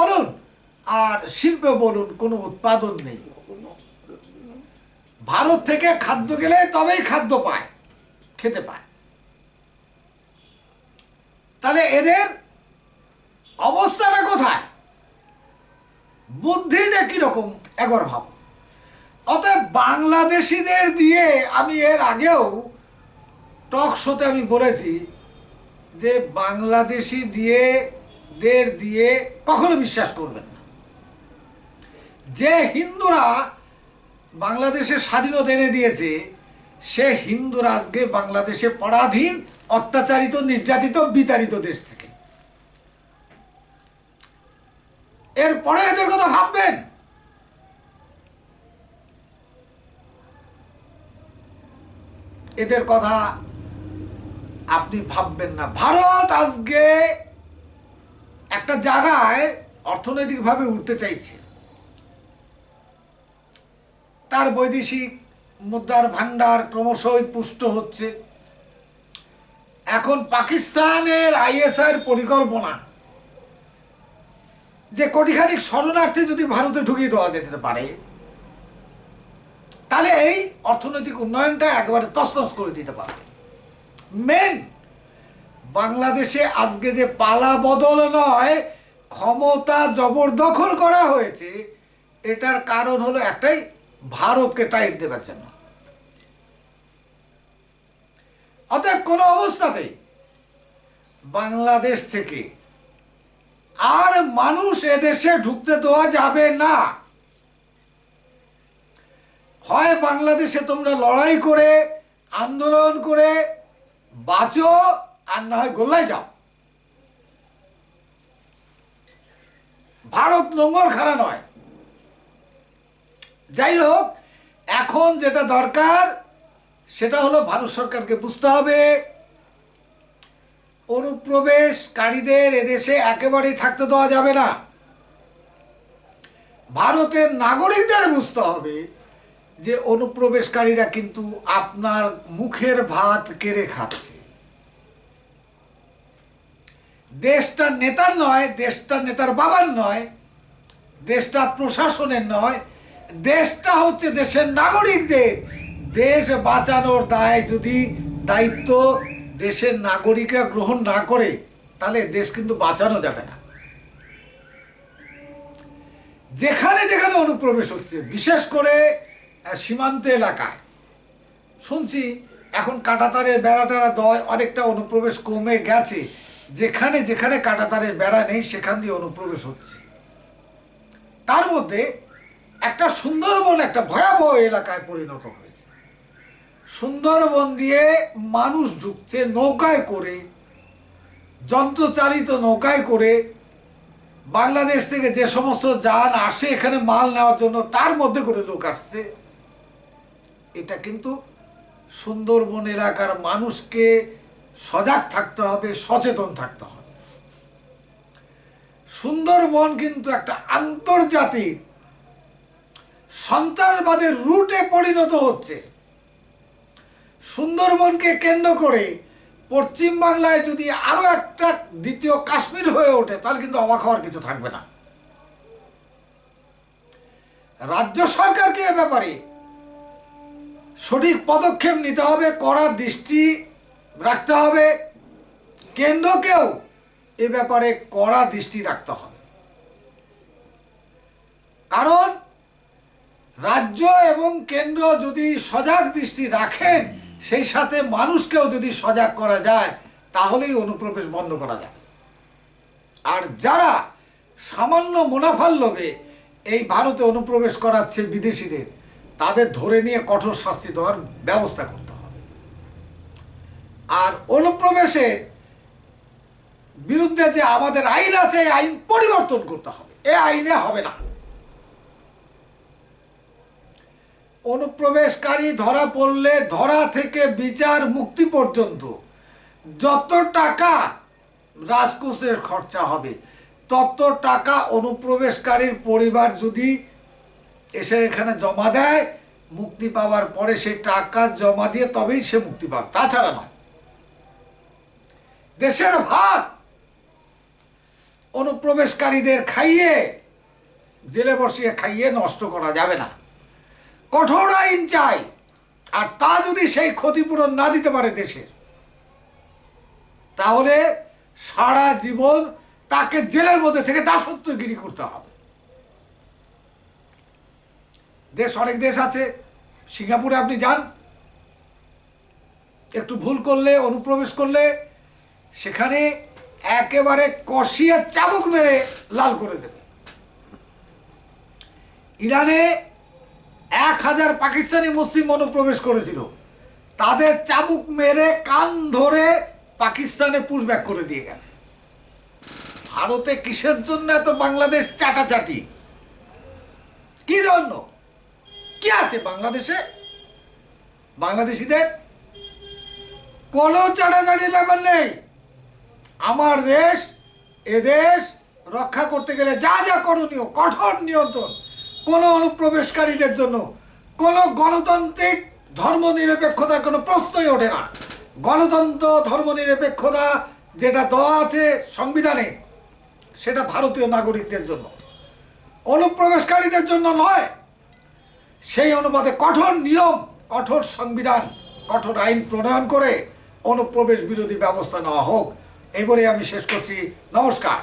বলুন, আর শিল্পে বলুন, কোনো উৎপাদন নেই। ভারত থেকে খাদ্য গেলে তবেই খাদ্য পায়, খেতে পায়। তাহলে এদের অবস্থাটা কোথায়? বুদ্ধিটা কীরকম? একবার ভাব। অতএব বাংলাদেশিদের দিয়ে আমি এর আগেও টক শোতে আমি বলেছি যে বাংলাদেশি দিয়ে দের দিয়ে কখনো বিশ্বাস করবেন না। যে হিন্দুরা বাংলাদেশের স্বাধীনতা এনে দিয়েছে, সে হিন্দুরা আজকে বাংলাদেশে পরাধীন, অত্যাচারিত, নির্যাতিত, বিতাড়িত দেশ থেকে। এরপরে এদের কথা ভাববেন। এদের কথা আপনি ভাববেন না। ভারত আজকে একটা জায়গায় অর্থনৈতিকভাবে উঠতে চাইছে। তার বৈদেশিক মুদ্রার ভান্ডার ক্রমশই পুষ্ট হচ্ছে। এখন পাকিস্তানের আইএসআইয়ের পরিকল্পনা, যে কোটিখানিক শরণার্থী যদি ভারতে ঢুকিয়ে দেওয়া যেতে পারে, তাহলে এই অর্থনৈতিক উন্নয়নটা একেবারে তসতস করে দিতে পারবে। মেন বাংলাদেশে আজকে যে পালা বদল নয়, ক্ষমতা জবরদখল করা হয়েছে, এটার কারণ হলো একটাই, ভারতকে টাইট দেবার জন্য। অতএব কোনো অবস্থাতেই বাংলাদেশ থেকে আর মানুষ এদেশে ঢুকতে দেওয়া যাবে না। হয় বাংলাদেশে তোমরা লড়াই করে, আন্দোলন করে বাঁচো আর না হয় গোল্লায় যাও। ভারত নোংর খারা নয়। যাই হোক, এখন যেটা দরকার, সেটা হলো ভারত সরকারকে বুঝতে হবে। অনুপ্রবেশকারীদের এদেশে একেবারেই থাকতে দেওয়া যাবে না। ভারতের নাগরিকদের বুঝতে হবে যে অনুপ্রবেশকারীরা কিন্তু আপনার মুখের ভাত কেড়ে খাচ্ছে। দেশটা নেতার নয়, দেশটা নেতার বাবার নয়, দেশটা প্রশাসনের নয়, দেশটা হচ্ছে দেশের নাগরিকদের। দেশ বাঁচানোর দায় যদি দায়িত্ব দেশের নাগরিকরা গ্রহণ না করে, তাহলে দেশ কিন্তু বাঁচানো যাবে না। যেখানে যেখানে অনুপ্রবেশ হচ্ছে, বিশেষ করে সীমান্ত এলাকায়। শুনছি, এখন কাটাতারের বেড়া টেড়া দয় অনেকটা অনুপ্রবেশ কমে গেছে। যেখানে যেখানে কাটাতারের বেড়া নেই, সেখান দিয়ে অনুপ্রবেশ হচ্ছে। তার মধ্যে একটা সুন্দরবন একটা ভয়াবহ এলাকায় পরিণত হয়েছে। সুন্দরবন দিয়ে মানুষ ঢুকছে নৌকায় করে, যন্ত্রচালিত নৌকায় করে। বাংলাদেশ থেকে যে সমস্ত যান আসে এখানে মাল নেওয়ার জন্য, তার মধ্যে করে লোক আসছে। এটা কিন্তু সুন্দরবন এলাকার মানুষকে সজাগ থাকতে হবে, সচেতন থাকতে হবে। সুন্দরবন কিন্তু একটা আন্তর্জাতিক সন্ত্রাসবাদের রুটে পরিণত হচ্ছে। সুন্দরবনকে কেন্দ্র করে পশ্চিম বাংলায় যদি আরও একটা দ্বিতীয় কাশ্মীর হয়ে ওঠে, তাহলে কিন্তু অবাক হওয়ার কিছু থাকবে না। রাজ্য সরকারকে এ ব্যাপারে সঠিক পদক্ষেপ নিতে হবে, কড়া দৃষ্টি রাখতে হবে। কেন্দ্রকেও এ ব্যাপারে কড়া দৃষ্টি রাখতে হবে। কারণ রাজ্য এবং কেন্দ্র যদি সজাগ দৃষ্টি রাখেন, সেই সাথে মানুষকেও যদি সজাগ করা যায়, তাহলেই অনুপ্রবেশ বন্ধ করা যাবে। আর যারা সামান্য মুনাফার লোভে এই ভারতে অনুপ্রবেশ করাচ্ছে বিদেশিদের, তাদের ধরে নিয়ে কঠোর শাস্তি দেওয়ার ব্যবস্থা হবে আর অনুপ্রবেশের বিরুদ্ধে যে আমাদের আইন আছে, এই আইন পরিবর্তন করতে হবে। এ আইনে হবে না। অনুপ্রবেশকারী ধরা পড়লে ধরা থেকে বিচার মুক্তি পর্যন্ত যত টাকা রাজকোষের খরচা হবে, তত টাকা অনুপ্রবেশকারীর পরিবার যদি এসে এখানে জমা দেয়, মুক্তি পাওয়ার পরে সেই টাকা জমা দিয়ে তবেই সে মুক্তি পাবে। তাছাড়া নয়। দেশের ভাত অনুপ্রবেশকারীদের খাইয়ে, জেলে বসিয়ে খাইয়ে নষ্ট করা যাবে না। কঠোর আইন চাই, আর তা যদি সেই ক্ষতিপূরণ না দিতে পারে দেশের তাহলে সারা জীবন তাকে জেলের মধ্যে থেকে দাসত্বগিরি করতে হবে। দেশ অনেক দেশ আছে, সিঙ্গাপুরে আপনি যান, একটু ভুল করলে, অনুপ্রবেশ করলে সেখানে একেবারে কষিয়ে চাবুক মেরে লাল করে দেবে। ইরানে এক হাজার পাকিস্তানি মুসলিম অনুপ্রবেশ করেছিল। তাদের চাবুক মেরে কান ধরে পাকিস্তানে পুশব্যাক করে দিয়ে গেছে। ভারতে কিসের জন্য এত বাংলাদেশ চাটাচাটি? কি জন্য? কি আছে বাংলাদেশে? বাংলাদেশিদের কোনো চাটাচাটির ব্যাপার নেই। আমার দেশ এদেশ রক্ষা করতে গেলে যা যা করণীয়, কঠোর নিয়ন্ত্রণ, কোনো অনুপ্রবেশকারীদের জন্য কোনো গণতান্ত্রিক ধর্মনিরপেক্ষতার কোনো প্রশ্নই ওঠে না। গণতন্ত্র, ধর্মনিরপেক্ষতা যেটা দেওয়া আছে সংবিধানে, সেটা ভারতীয় নাগরিকদের জন্য। অনুপ্রবেশকারীদের জন্য নয়, সেই অনুপাতে কঠোর নিয়ম, কঠোর সংবিধান, কঠোর আইন প্রণয়ন করে অনুপ্রবেশ বিরোধী ব্যবস্থা নেওয়া হোক। এই বলে আমি শেষ করছি। নমস্কার।